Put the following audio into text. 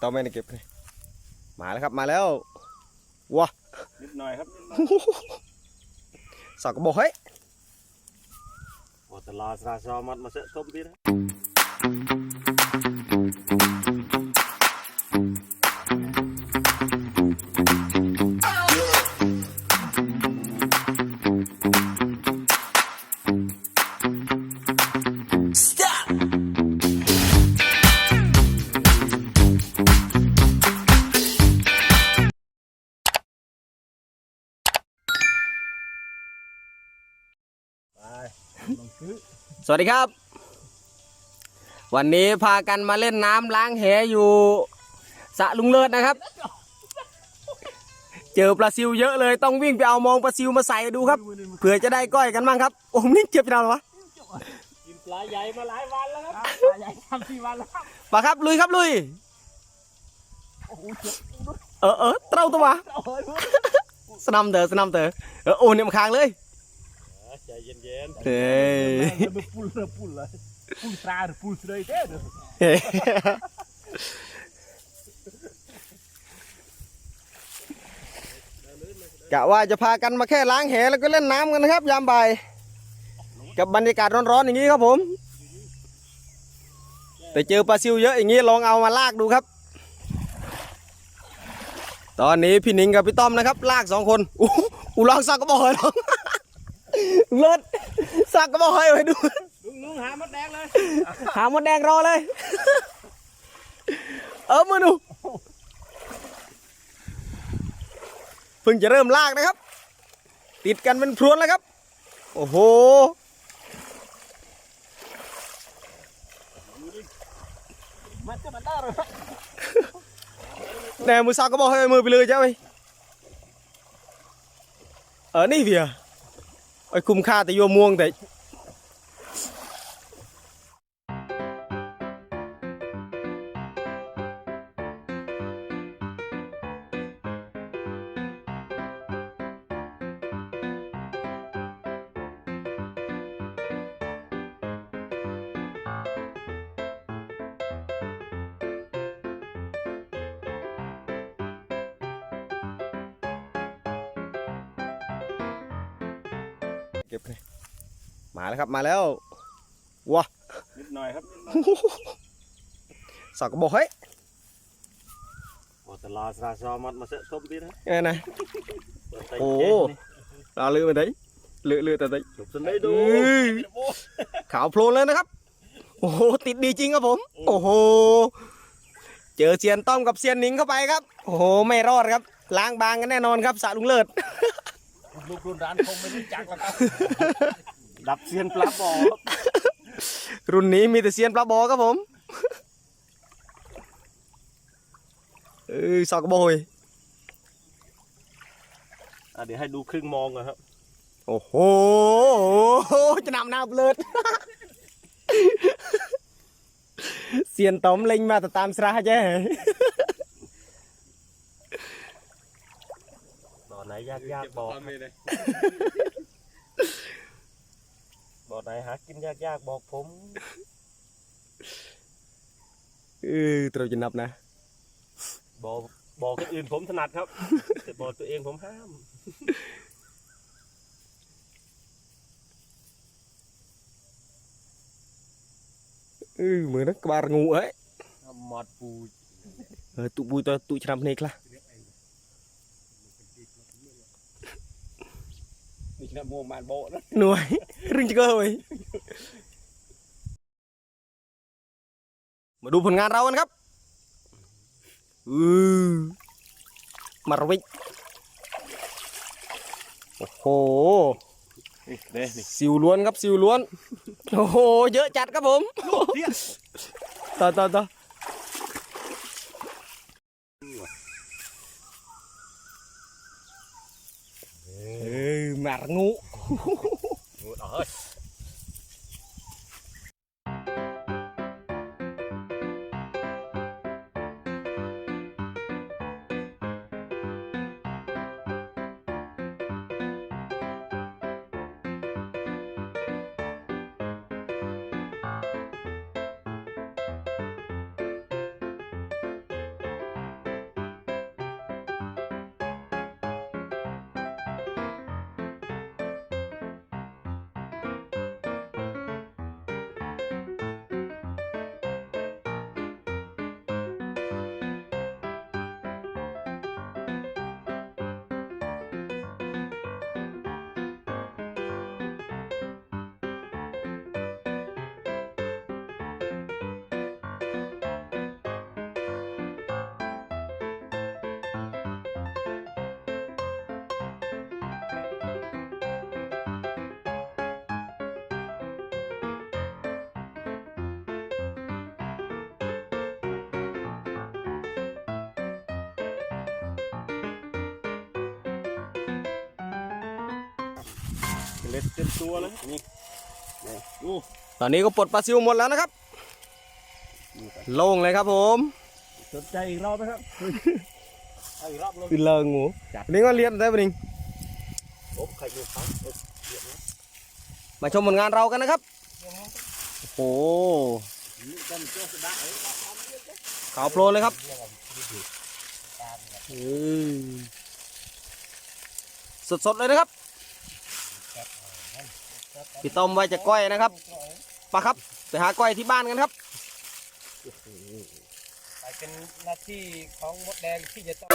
ตอไม่ได้เก็บเลยมาแล้วครับมาแล้วว้านิดหน่อยครับนิดหน่อยสอกกระบอกเฮ้ยโอ้ตลาดสาซอมัดมาเสะต้มพี่นะ สวัสดีครับ วันนี้พากันมาเล่นน้ำล้างแหอยู่สระลุงเลิศนะครับ เจอปลาซิวเยอะเลยต้องวิ่งไปเอามองปลาซิวมาใส่ดูครับเผื่อจะได้ก้อยกันบ้างครับโอ้นี่เจ็บไปแล้วเหรอวะกินปลาใหญ่มาหลายวันแล้วครับปลาใหญ่ทำสี่วันแล้วครับปลาครับลุยครับลุยเออเออเต้าตัวมาสนามเตอสนามเตอเออโอ้เนี่ยมาค้างเลย ใจเย็นเฮ้ยๆมันปุลเลยปุลเลยปุลตราหรือปุลเสยเด้อกะว่าจะพากันมาแค่ล้างแหแล้วก็เล่นน้ำกันนะครับ ยามบ่ายกับบรรยากาศร้อนๆอย่างนี้ครับผม แต่เจอปลาซิวเยอะอย่างนี้ลองเอามาลากดูครับ ตอนนี้พี่หนิงกับพี่ต้อมนะครับ ลากสองคนอู้อูลองสักกระบอกเลยลอง เลิศสักกระบอกให้ไว้ดู ลุงลุงหามดแดงเลย หามดแดงรอเลย เออมาดูเพิ่งจะเริ่มลากนะครับ ติดกันเป็นพรวนแล้วครับ โอ้โหมันจะมันได้เลย nè mười sao có bao hơi mười ไอ้คุ้มค่าแต่ยัวม่วงแต่ ก็บเลยมาแล้วครับมาแล้วว้านิดหน่อยครับนิดหน่อยสอกกระบอกเฮ้ยโอ้ตลาดสาซอมัดมาเสะต้มพี่นะไงนะเปิดไตโอ้เจ๊นี่เราลืมไป đấy ลืมลืมแต่ đấy จบสนได้ดูอุ้ยขาวโพลนเลยนะครับ โอ้โหติดดีจริงครับผม โอ้โหเจอเซียนต้อมกับเซียนหนิงเข้าไปครับ โอ้โหไม่รอดครับล้างบางกันแน่นอนครับสระลุงเลิศ ลูกรุ่นร้านคงไม่รู้จักแล้วครับ ดับเซียนปลาบอครับรุ่นนี้มีแต่เซียนปลาบอครับผมเออสอกกระบอกเฮ้ยอะเดี๋ยวให้ดูครึ่งมองนะครับ โอ้โหจะนำหน้าเลิศเซียนต้อมเล็งมาแต่ตามสระแจ้ ไหนยากยากๆบอกบ่อไหนหากินยากยากๆบอกผม เออเราจะนับนะ บ่อบ่อคนอื่นผมถนัดครับ แต่บ่อตัวเองผมห้าม เออเหมือนนักบาร์งูเอ้ย หมอดปู เออตุบุยตัวตุชรำ เพนกละนี่นะโมมานโบนะหน่วยรึงจะเกอเว้ยมาดูผลงานเรากันครับอือมารวิกโอ้โหนี่เด้นี่สิวล้วนครับสิวล้วน โอ้โห เยอะจัดครับผม ต่อต่อต่อเออ หมางูงูเอ้ย เล็ดเต็มตัวเลยนี่นี่ดูตอนนี้ก็ปลดปลาซิวหมดแล้วนะครับ โล่งเลยครับผมสนใจอีกรอบไหมครับเอาอีกรอบเลยคือเลิงงูจัดวันนี้ก็เรียนได้ปะนิงโอ้ไข่เจียวฟังเออเดี๋ยวนะมาชมผลงานเรากันนะครับ โอ้โหนี่กันเจ้าสะดาเอ้ยขาวโพลนเลยครับอืมสดๆเลยนะครับ พี่ต้มไว้จะก้อยนะครับปะครับไปหาก้อยที่บ้านกันครับไปเป็นหน้าที่ของมดแดงที่จะต้อง